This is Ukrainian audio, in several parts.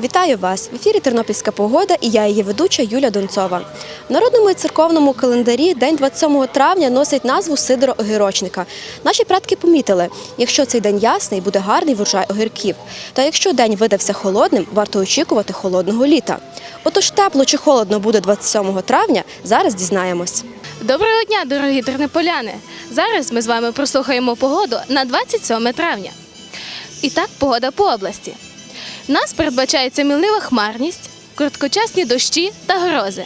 Вітаю вас! В ефірі Тернопільська погода і я її ведуча Юля Донцова. В народному і церковному календарі день 27 травня носить назву Сидора Огірочника. Наші предки помітили, якщо цей день ясний, буде гарний врожай огірків. Та якщо день видався холодним, варто очікувати холодного літа. Отож, тепло чи холодно буде 27 травня, зараз дізнаємось. Доброго дня, дорогі тернополяни! Зараз ми з вами прослухаємо погоду на 27 травня. І так, погода по області. Нас передбачається мінлива хмарність, короткочасні дощі та грози.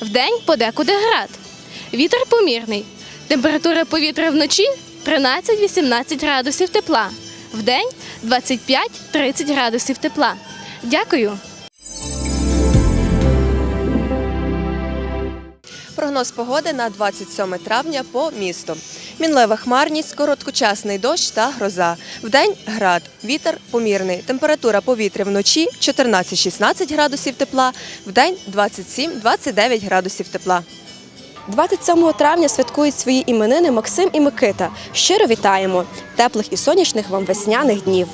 Вдень подекуди град. Вітер помірний. Температура повітря вночі 13-18 градусів тепла. Вдень 25-30 градусів тепла. Дякую! Прогноз погоди на 27 травня по місту. Мінлива хмарність, короткочасний дощ та гроза. Вдень град, вітер помірний. Температура повітря вночі 14-16 градусів тепла, вдень 27-29 градусів тепла. 27 травня святкують свої іменини Максим і Микита. Щиро вітаємо! Теплих і сонячних вам весняних днів!